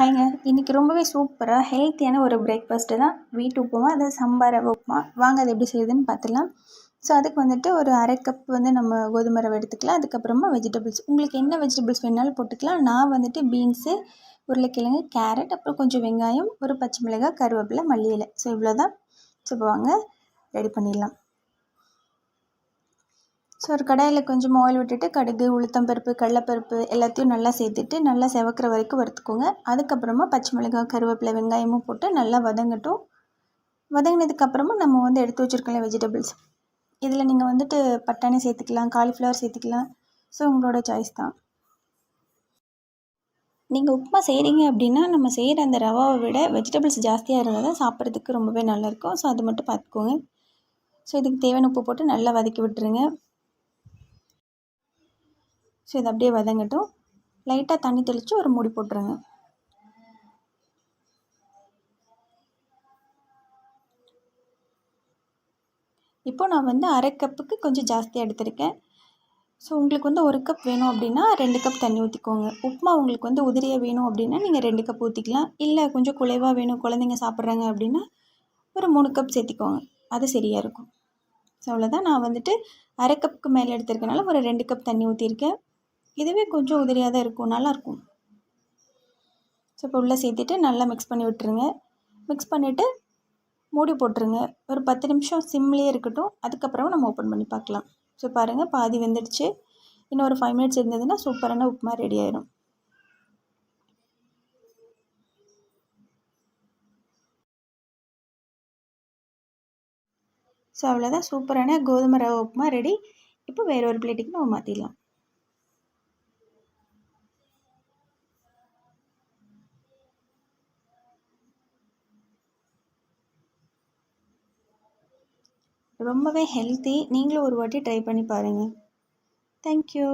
ஹைங்க. இன்றைக்கி ரொம்பவே சூப்பராக ஹெல்த்தியான ஒரு பிரேக்ஃபாஸ்ட்டு தான். வீட்டு உப்புமா அதாவது சம்பார உப்புமா. வாங்க அது எப்படி செய்யுதுன்னு பார்த்துலாம் ஸோ அதுக்கு வந்துட்டு ஒரு அரை கப் வந்து நம்ம கோதுமை ரவை எடுத்துக்கலாம். அதுக்கப்புறமா வெஜிடபிள்ஸ் உங்களுக்கு என்ன வெஜிடபிள்ஸ் வேணாலும் போட்டுக்கலாம். நான் வந்துட்டு பீன்ஸு உருளைக்கிழங்கு கேரட் அப்புறம் கொஞ்சம் வெங்காயம் ஒரு பச்சை மிளகாய் கருவேப்பிலை மல்லி இலை ஸோ இவ்வளோ தான் ஸோ வாங்க ரெடி பண்ணிடலாம். ஸோ ஒரு கடாயில் கொஞ்சம் ஆயில் விட்டுட்டு கடுகு உளுத்தம்பருப்பு கடலப்பருப்பு எல்லாத்தையும் நல்லா சேர்த்துட்டு நல்லா செவக்கிற வரைக்கும் வறுத்துக்கோங்க. அதுக்கப்புறமா பச்சை மிளகாய் கருவேப்பிலை வெங்காயமும் போட்டு நல்லா வதங்கட்டும். வதங்கினதுக்கப்புறமா நம்ம வந்து எடுத்து வச்சுருக்கலாம் வெஜிடபிள்ஸ் இதில் நீங்கள் வந்துட்டு பட்டாணி சேர்த்துக்கலாம் காலிஃப்ளவர் சேர்த்துக்கலாம். ஸோ உங்களோட சாய்ஸ் தான். நீங்கள் உப்புமா செய்கிறீங்க அப்படின்னா நம்ம செய்கிற அந்த ரவாவை விட வெஜிடபிள்ஸ் ஜாஸ்தியாக இருந்தால் தான் சாப்பிட்றதுக்கு ரொம்பவே நல்லாயிருக்கும் ஸோ அது மட்டும் பார்த்துக்கோங்க. ஸோ இதுக்கு தேவையான உப்பு போட்டு நல்லா வதக்கி விட்டுருங்க. ஸோ இது அப்படியே வதங்கட்டும். லைட்டாக தண்ணி தெளித்து ஒரு மூடி போட்டுருங்க. இப்போது நான் வந்து அரை கப்புக்கு கொஞ்சம் ஜாஸ்தியாக எடுத்திருக்கேன். ஸோ உங்களுக்கு வந்து ஒரு கப் வேணும் அப்படின்னா ரெண்டு கப் தண்ணி ஊற்றிக்கோங்க உப்புமா உங்களுக்கு வந்து உதிரியாக வேணும் அப்படின்னா நீங்கள் ரெண்டு கப் ஊற்றிக்கலாம் இல்லை கொஞ்சம் குலைவாக வேணும் குழந்தைங்க சாப்பிட்றாங்க அப்படின்னா ஒரு மூணு கப் சேர்த்திக்கோங்க. அது சரியாக இருக்கும். ஸோ அவ்வளோதான் நான் வந்துட்டு அரை கப்புக்கு மேலே எடுத்திருக்கனால ஒரு ரெண்டு கப் தண்ணி ஊற்றிருக்கேன் இதுவே கொஞ்சம் உதிரியாக தான் இருக்கும். நல்லாயிருக்கும் ஸோ இப்போ உள்ளே சேர்த்துட்டு நல்லா மிக்ஸ் பண்ணி விட்டுருங்க. மிக்ஸ் பண்ணிவிட்டு மூடி போட்டுருங்க. ஒரு பத்து நிமிஷம் சிம்லேயே இருக்கட்டும். அதுக்கப்புறம் நம்ம ஓப்பன் பண்ணி பார்க்கலாம். ஸோ பாருங்கள் பாதி வெந்துடுச்சு. இன்னும் ஒரு ஃபைவ் மினிட்ஸ் இருந்ததுன்னா சூப்பரான உப்புமா ரெடி ஆயிடும் ஸோ அவ்வளோதான் சூப்பரான கோதுமை ரவை உப்புமா ரெடி இப்போ வேறு ஒரு பிளேட்டுக்கு நம்ம மாற்றிடலாம் ரொம்பவே ஹெல்த்தி நீங்களும் ஒரு வாட்டி ட்ரை பண்ணி பாருங்கள் தேங்க்யூ